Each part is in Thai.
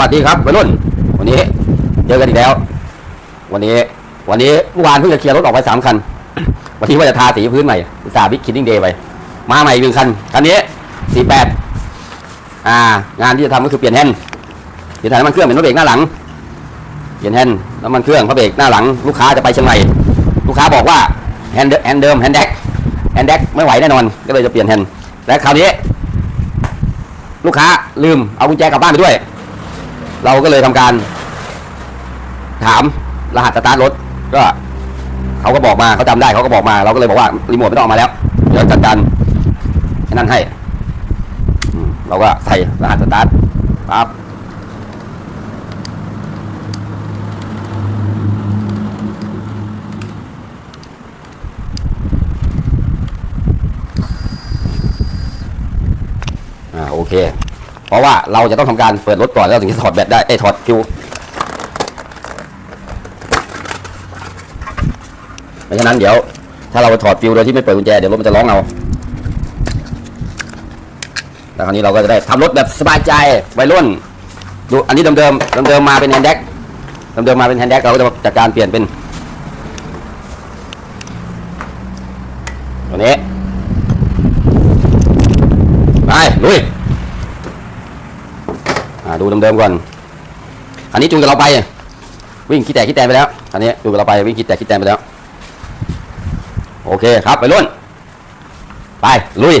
สวัสดีครับวัยรุ่น วันนี้เจอกันอีกแล้ว วันนี้ วันนี้เมื่อวานเพิ่งจะเคลียร์รถออกไปสามคัน วันนี้ว่าจะทาสีพื้นใหม่สาบิ๊กคิดดิ้งเดย์ไป มาใหม่อีกหนึ่งคัน คันนี้สี่แปดอ่า งานที่จะทำก็คือเปลี่ยนแฮนด์เปลี่ยนถ่ายน้ำมันเครื่องเป็นรถเบรกหน้าหลัง เปลี่ยนแฮนด์น้ำมันเครื่องพระเบรกหน้าหลัง ลูกค้าจะไปเชียงใหม่ ลูกค้าบอกว่าแฮนด์แฮนด์เดิมแฮนด์แดกแฮนด์แดกไม่ไหวแน่นอน ก็เลยจะเปลี่ยนแฮนด์และคราวนี้ ลูกค้าลืมเอากุญแจกลับบ้านไปด้วย เราก็เลยทำการ ถามรหัสสตาร์ทรถก็เขาก็บอกมาเขาจำได้เขาก็บอกมา เราก็เลยบอกว่ารีโมทไม่ต้องเอามาแล้วเดี๋ยวจัดการนั่นให้เราก็ใส่รหัสสตาร์ทปั๊บอ่าโอเค เพราะว่าเราจะต้องทำการเปิดรถก่อนแล้วถึงจะถอดแบตได้ไอ้ถอดฟิวไม่ฉะนั้นเดี๋ยว ถ้าเราถอดฟิวโดยที่ไม่เปิดกุญแจเดี๋ยวรถมันจะร้องเอาแล้วคราวนี้เราก็จะได้ทำรถแบบสบายใจวัยรุ่นดูอันนี้เดิมๆเดิมๆมาเป็นแฮนด์แดกเดิมๆมาเป็นแฮนด์แดกเราก็จะจัดการเปลี่ยนเป็นไปลุย อ่า ดูเดิมก่อน อันนี้จูงกับเราไป วิ่งขี้แตกขี้แตนไปแล้ว อันนี้จูงกับเราไปวิ่งขี้แตกขี้แตนไปแล้ว โอเคครับไปรุ่น ไปลุย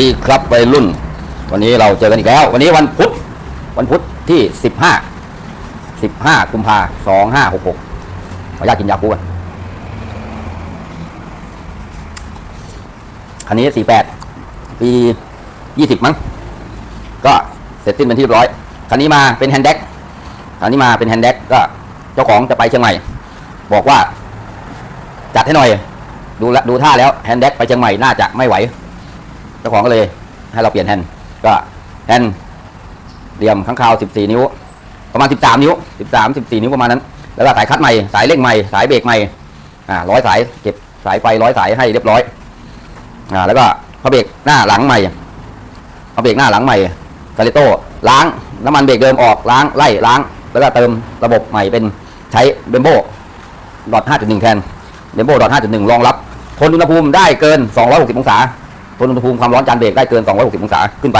ดีครับวัยรุ่น วันนี้เราเจอกันอีกแล้ว วันนี้วันพุธวันพุธที่สิบห้าสิบห้ากุมภาสองห้าหกหกขออนุญาตกินยาคูกันคันนี้สี่แปดปียี่สิบมั้งก็เสร็จสิ้นเป็นที่เรียบร้อยคันนี้มาเป็นแฮนด์แดกคันนี้มาเป็นแฮนด์แดกก็เจ้าของจะไปเชียงใหม่ บอกว่า จัดให้หน่อย ดูแลดูท่าแล้วแฮนด์แดกไปเชียงใหม่น่าจะไม่ไหว เจ้าของก็เลยให้เราเปลี่ยนแฮนด์ก็แฮนด์เหลี่ยมข้างคาว14 นิ้ว ประมาณ 13 นิ้ว 13 14 นิ้วประมาณนั้น แล้วก็สายคัดใหม่สายเร่งใหม่สายเบรกใหม่อ่าร้อยสายเก็บสายไฟร้อยสายให้เรียบร้อยอ่าแล้วก็พระเบรกหน้าหลังใหม่พระเบรกหน้าหลังใหม่กาลิโต้ล้างน้ำมันเบรกเดิมออกล้างไล่ล้าง แล้วก็เติมระบบใหม่เป็นใช้เบมโบดอท5.1 แทนเบมโบดอท5.1รองรับทนอุณหภูมิได้เกิน 260 องศา ทนอุณหภูมิความร้อนจานเบรกได้เกิน 260 องศาขึ้นไป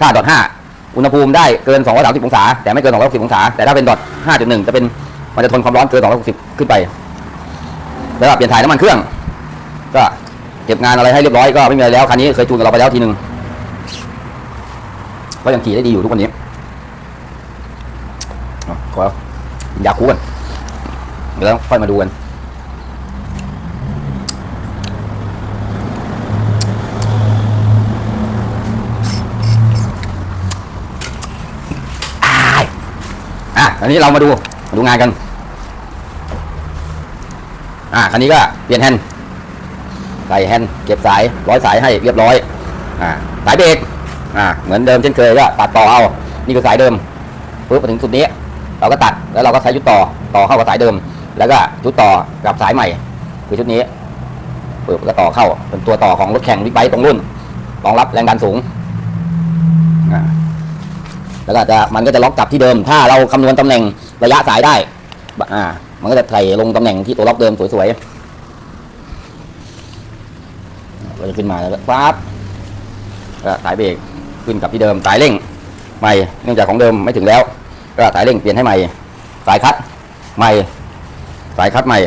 ถ้าดอท5อุณหภูมิได้เกิน 230 องศา แต่ไม่เกิน 260 องศา แต่ถ้าเป็นดอท5.1 จะเป็นมันจะทนความร้อนเกิน 260 ขึ้นไป แล้วเปลี่ยนถ่ายน้ำมันเครื่อง ก็เก็บงานอะไรให้เรียบร้อยก็ไม่มีอะไรแล้วคันนี้เคยจูนกับเราไปแล้วทีหนึ่งก็ยังขี่ได้ดีอยู่ทุกวันนี้ขอกินยาคูกันเดี๋ยวค่อยมาดูกัน อะอันนี้เรามาดูมาดูงานกัน อะคันนี้ก็เปลี่ยนแฮนด์ใส่แฮนด์เก็บสายร้อยสายให้เรียบร้อย อ่าสายเบรกอ่าเหมือนเดิมเช่นเคยก็ตัดต่อเอานี่คือสายเดิมปุ๊บมาถึงจุดนี้ เราก็ตัดแล้วเราก็ใช้ชุดต่อต่อเข้ากับสายเดิม แล้วก็ชุดต่อกับสายใหม่ คือชุดนี้ปุ๊บก็ต่อเข้าเป็นตัวต่อของรถแข่งบิ๊กไบค์ตรงรุ่นรองรับแรงดันสูง แล้วก็จะมันก็จะล็อกกลับที่เดิม ถ้าเราคำนวณตำแหน่งระยะสายได้อ่ามันก็จะใส่ลงตำแหน่งที่ตัวล็อกเดิมสวยๆเราจะขึ้นมาแล้วก็ปั๊บก็สายเบรกขึ้นกับที่เดิมสายเร่งใหม่เนื่องจากของเดิมไม่ถึงแล้ว ก็สายเร่งเปลี่ยนให้ใหม่ สายคัดใหม่ สายคัดใหม่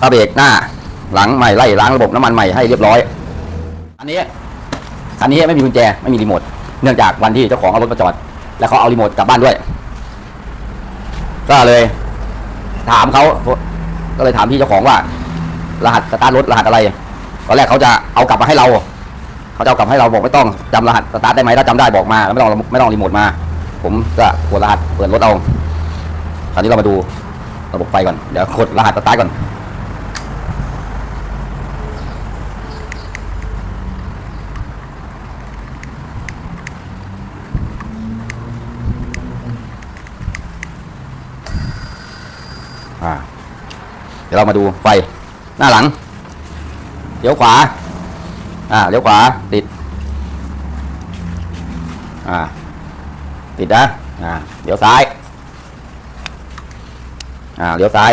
ผ้าเบรกหน้าหลังใหม่ไล่ล้างระบบน้ำมันใหม่ให้เรียบร้อย อันนี้คันนี้ไม่มีกุญแจไม่มีรีโมท เนื่องจากวันที่เจ้าของเอารถมาจอด แล้วเขาเอารีโมทกลับบ้านด้วย ก็เลย ถามเขาก็เลยถามพี่เจ้าของว่า รหัสสตาร์ทรถรหัสอะไรตอนแรกเขาจะเอากลับมาให้เราเขาจะเอากลับให้เราบอกไม่ต้องจำรหัสสตาร์ทได้ไหมถ้าจำได้บอกมาแล้วไม่ต้องไม่ต้องรีโมทมา ผมก็กดรหัสเปิดรถเอาคราวนี้เรามาดูระบบไฟก่อนเดี๋ยวกดรหัสสตาร์ทก่อน ยวเรามาดูไฟหน้าหลังเลี้ยวขวา อ่าเลี้ยวขวาติด อ่า ติดนะอ่าเลี้ยวซ้าย อ่าเลี้ยวซ้าย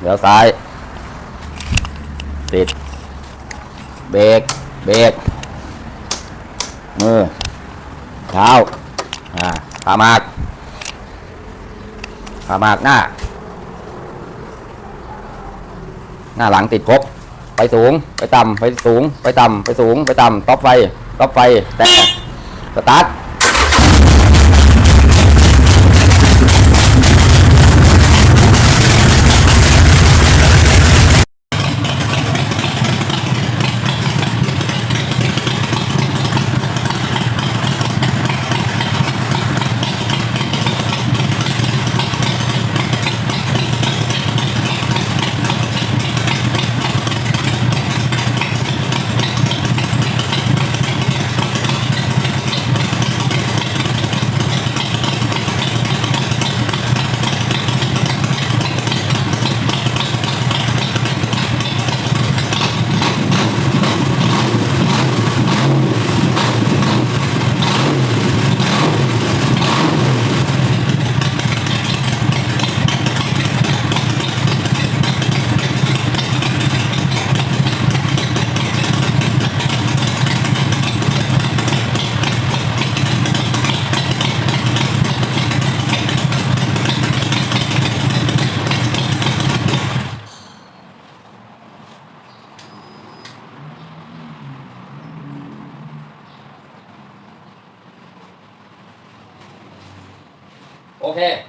เลี้ยวซ้าย ติด เบรกเบรกมือเท้าอ่าขามาก ขามากหน้า หน้าหลังติดครบ ไปสูง ไปต่ำไปสูง ไปต่ำไปสูง ไปต่ำต็อปไฟต็อปไฟ แต่ สตาร์ท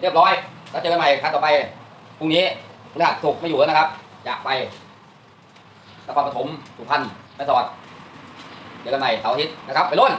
เรียบร้อย แล้วเจอกันใหม่ครั้งต่อไปพรุ่งนี้พฤหัสศุกร์ไม่อยู่แล้วนะครับ อยากไปนครปฐมสุพรรณแม่สอดเจอกันใหม่เสาร์อาทิตย์นะครับ ไปรุ่น